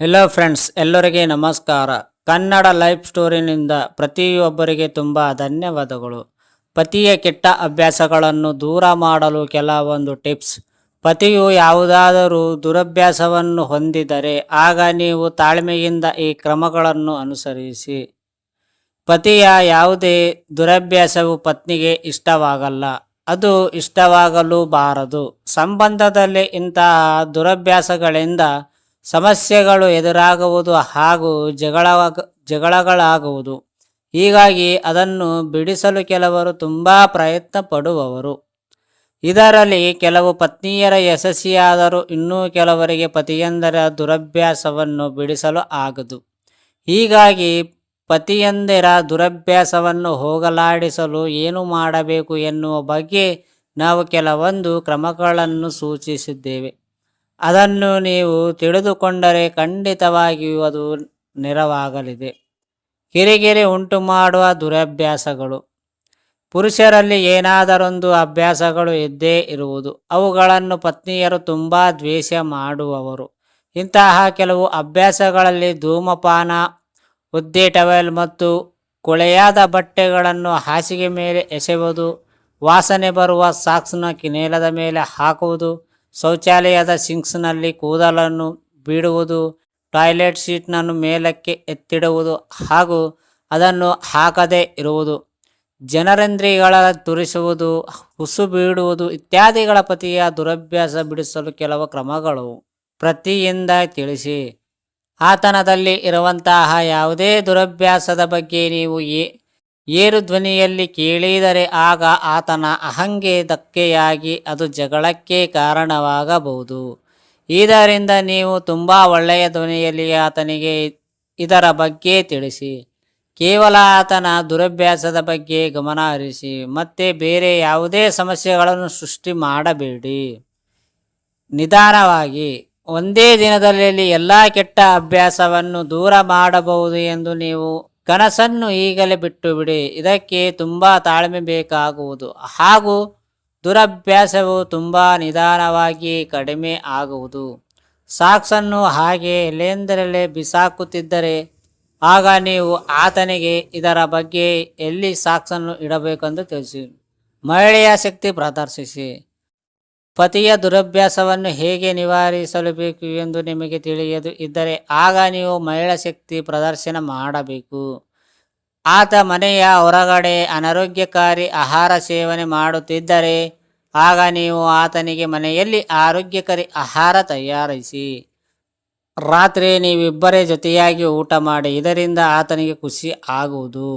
Hello friends ಎಲ್ಲರಿಗೆ ನಮಸ್ಕಾರ. Kannada life ಸ್ಟೋರಿನಿಂದ ಪ್ರತಿಯೊಬ್ಬರಿಗೆ ತುಂಬ ಧನ್ಯವಾದಗಳು. ಪತಿಯ ಕೆಟ್ಟ ಅಭ್ಯಾಸಗಳನ್ನು ದೂರ ಮಾಡಲು ಕೆಲವೊಂದು ಟಿಪ್ಸ್ ಪತಿಯು ಯಾವುದಾದರೂ ದುರಭ್ಯಾಸವನ್ನು ಹೊಂದಿದರೆ ಆಗ ನೀವು ತಾಳ್ಮೆಯಿಂದ ಈ ಕ್ರಮಗಳನ್ನು ಅನುಸರಿಸಿ. ಪತಿಯ ಯಾವುದೇ ದುರಭ್ಯಾಸವು ಪತ್ನಿಗೆ ಇಷ್ಟವಾಗಲ್ಲ. ಅದು ಇಷ್ಟವಾಗಲೂ ಬಾರದು ಸಂಬಂಧದಲ್ಲಿ ಇಂತಹ ದುರಭ್ಯಾಸಗಳಿಂದ ಸಮಸ್ಯೆಗಳು ಎದುರಾಗುವುದು ಹಾಗೂ ಜಗಳ ಜಗಳಗಳಾಗುವುದು. ಹೀಗಾಗಿ ಅದನ್ನು ಬಿಡಿಸಲು ಕೆಲವರು ತುಂಬ ಪ್ರಯತ್ನ ಪಡುವವರು ಇದರಲ್ಲಿ ಕೆಲವು ಪತ್ನಿಯರ ಯಶಸ್ವಿಯಾದರೂ ಇನ್ನೂ ಕೆಲವರಿಗೆ ಪತಿಯಂದರ ದುರಭ್ಯಾಸವನ್ನು ಬಿಡಿಸಲು ಆಗದು. ಹೀಗಾಗಿ ಪತಿಯಂದಿರ ದುರಭ್ಯಾಸವನ್ನು ಹೋಗಲಾಡಿಸಲು ಏನು ಮಾಡಬೇಕು ಎನ್ನುವ ಬಗ್ಗೆ ನಾವು ಕೆಲವೊಂದು ಕ್ರಮಗಳನ್ನು ಸೂಚಿಸಿದ್ದೇವೆ. ಅದನ್ನು ನೀವು ತಿಳಿದುಕೊಂಡರೆ ಖಂಡಿತವಾಗಿಯೂ ಅದು ನೆರವಾಗಲಿದೆ. ಕಿರಿಕಿರಿ ಉಂಟು ಮಾಡುವ ದುರಭ್ಯಾಸಗಳು. ಪುರುಷರಲ್ಲಿ ಏನಾದರೊಂದು ಅಭ್ಯಾಸಗಳು ಇದ್ದೇ ಇರುವುದು. ಅವುಗಳನ್ನು ಪತ್ನಿಯರು ತುಂಬ ದ್ವೇಷ ಮಾಡುವವರು. ಇಂತಹ ಕೆಲವು ಅಭ್ಯಾಸಗಳಲ್ಲಿ ಧೂಮಪಾನ ಉದ್ದಿ ಟವೆಲ್ ಮತ್ತು ಕೊಳೆಯಾದ ಬಟ್ಟೆಗಳನ್ನು ಹಾಸಿಗೆ ಮೇಲೆ ಎಸೆಯುವುದು ವಾಸನೆ ಬರುವ ಸಾಕ್ಸ್ನ ಕಿನೇಲದ ಮೇಲೆ ಹಾಕುವುದು ಶೌಚಾಲಯದ ಸಿಂಕ್ಸ್ನಲ್ಲಿ ಕೂದಲನ್ನು ಬಿಡುವುದು, ಟಾಯ್ಲೆಟ್ ಸೀಟ್ನನ್ನು ಮೇಲಕ್ಕೆ ಎತ್ತಿಡುವುದು ಹಾಗೂ ಅದನ್ನು ಹಾಕದೇ ಇರುವುದು, ಜನರೇಂದ್ರಿಯಗಳ ತುರಿಸುವುದು, ಹುಸು ಬೀಡುವುದು ಇತ್ಯಾದಿಗಳ ಪತಿಯ ದುರಭ್ಯಾಸ ಬಿಡಿಸಲು ಕೆಲವು ಕ್ರಮಗಳು. ಪ್ರತಿಯಿಂದ ತಿಳಿಸಿ. ಆತನದಲ್ಲಿ ಇರುವಂತಹ ಯಾವುದೇ ದುರಭ್ಯಾಸದ ಬಗ್ಗೆ ನೀವು ಏ ಏರು ಧ್ವನಿಯಲ್ಲಿ ಕೇಳಿದರೆ ಆಗ ಆತನ ಅಹಂಗೆ ಧಕ್ಕೆಯಾಗಿ ಅದು ಜಗಳಕ್ಕೆ ಕಾರಣವಾಗಬಹುದು. ಇದರಿಂದ ನೀವು ತುಂಬ ಒಳ್ಳೆಯ ಧ್ವನಿಯಲ್ಲಿ ಆತನಿಗೆ ಇದರ ಬಗ್ಗೆ ತಿಳಿಸಿ. ಕೇವಲ ಆತನ ದುರಭ್ಯಾಸದ ಬಗ್ಗೆ ಗಮನ ಹರಿಸಿ, ಮತ್ತೆ ಬೇರೆ ಯಾವುದೇ ಸಮಸ್ಯೆಗಳನ್ನು ಸೃಷ್ಟಿ ಮಾಡಬೇಡಿ. ನಿಧಾನವಾಗಿ, ಒಂದೇ ದಿನದಲ್ಲಿ ಎಲ್ಲ ಕೆಟ್ಟ ಅಭ್ಯಾಸವನ್ನು ದೂರ ಮಾಡಬಹುದು ಎಂದು ನೀವು ಕನಸನ್ನು ಈಗಲೇ ಬಿಟ್ಟು ಬಿಡಿ ಇದಕ್ಕೆ ತುಂಬ ತಾಳ್ಮೆ ಬೇಕಾಗುವುದು. ಹಾಗೂ ದುರಭ್ಯಾಸವು ತುಂಬ ನಿಧಾನವಾಗಿ ಕಡಿಮೆ ಆಗುವುದು. ಸಾಕ್ಸನ್ನು ಹಾಗೆ ಎಲ್ಲೆಂದರಲ್ಲೇ ಬಿಸಾಕುತ್ತಿದ್ದರೆ, ಆಗ ನೀವು ಆತನಿಗೆ ಇದರ ಬಗ್ಗೆ ಎಲ್ಲಿ ಸಾಕ್ಸನ್ನು ಇಡಬೇಕೆಂದು ತಿಳಿಸಿ. ಮಹಿಳೆಯ ಶಕ್ತಿ ಪ್ರದರ್ಶಿಸಿ. ಪತಿಯ ದುರಭ್ಯಾಸವನ್ನು ಹೇಗೆ ನಿವಾರಿಸಲು ಬೇಕು ಎಂದು ನಿಮಗೆ ತಿಳಿಯದು ಇದ್ದರೆ ಆಗ ನೀವು ಮಹಿಳಾ ಶಕ್ತಿ ಪ್ರದರ್ಶನ ಮಾಡಬೇಕು. ಆತ ಮನೆಯ ಹೊರಗಡೆ ಅನಾರೋಗ್ಯಕಾರಿ ಆಹಾರ ಸೇವನೆ ಮಾಡುತ್ತಿದ್ದರೆ ಆಗ ನೀವು ಆತನಿಗೆ ಮನೆಯಲ್ಲಿ ಆರೋಗ್ಯಕಾರಿ ಆಹಾರ ತಯಾರಿಸಿ. ರಾತ್ರಿ ನೀವಿಬ್ಬರೇ ಜೊತೆಯಾಗಿ ಊಟ ಮಾಡಿ, ಇದರಿಂದ ಆತನಿಗೆ ಖುಷಿ ಆಗುವುದು.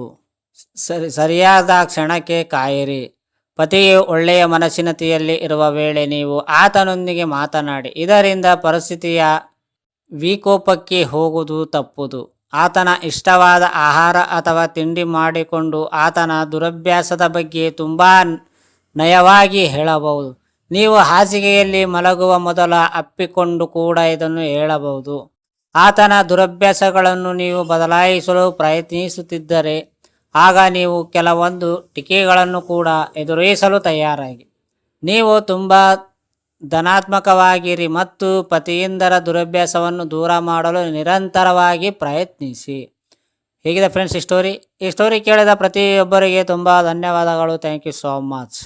ಸರಿ ಸರಿಯಾದ ಕ್ಷಣಕ್ಕೆ ಕಾಯಿರಿ. ಪತಿಯು ಒಳ್ಳೆಯ ಮನಸ್ಸಿನತೆಯಲ್ಲಿ ಇರುವ ವೇಳೆ ನೀವು ಆತನೊಂದಿಗೆ ಮಾತನಾಡಿ, ಇದರಿಂದ ಪರಿಸ್ಥಿತಿಯ ವಿಕೋಪಕ್ಕೆ ಹೋಗುವುದು ತಪ್ಪುದು. ಆತನ ಇಷ್ಟವಾದ ಆಹಾರ ಅಥವಾ ತಿಂಡಿ ಮಾಡಿಕೊಂಡು ಆತನ ದುರಭ್ಯಾಸದ ಬಗ್ಗೆ ತುಂಬ ನಯವಾಗಿ ಹೇಳಬಹುದು. ನೀವು ಹಾಸಿಗೆಯಲ್ಲಿ ಮಲಗುವ ಮೊದಲ ಅಪ್ಪಿಕೊಂಡು ಕೂಡ ಇದನ್ನು ಹೇಳಬಹುದು. ಆತನ ದುರಭ್ಯಾಸಗಳನ್ನು ನೀವು ಬದಲಾಯಿಸಲು ಪ್ರಯತ್ನಿಸುತ್ತಿದ್ದರೆ ಆಗ ನೀವು ಕೆಲವೊಂದು ಟೀಕೆಗಳನ್ನು ಕೂಡ ಎದುರಿಸಲು ತಯಾರಾಗಿ. ನೀವು ತುಂಬ ಧನಾತ್ಮಕವಾಗಿರಿ ಮತ್ತು ಪತಿಯಿಂದರ ದುರಭ್ಯಾಸವನ್ನು ದೂರ ಮಾಡಲು ನಿರಂತರವಾಗಿ ಪ್ರಯತ್ನಿಸಿ. ಹೇಗಿದೆ ಫ್ರೆಂಡ್ಸ್ ಈ ಸ್ಟೋರಿ ಈ ಸ್ಟೋರಿ ಕೇಳಿದ ಪ್ರತಿಯೊಬ್ಬರಿಗೆ ತುಂಬ ಧನ್ಯವಾದಗಳು. Thank you so much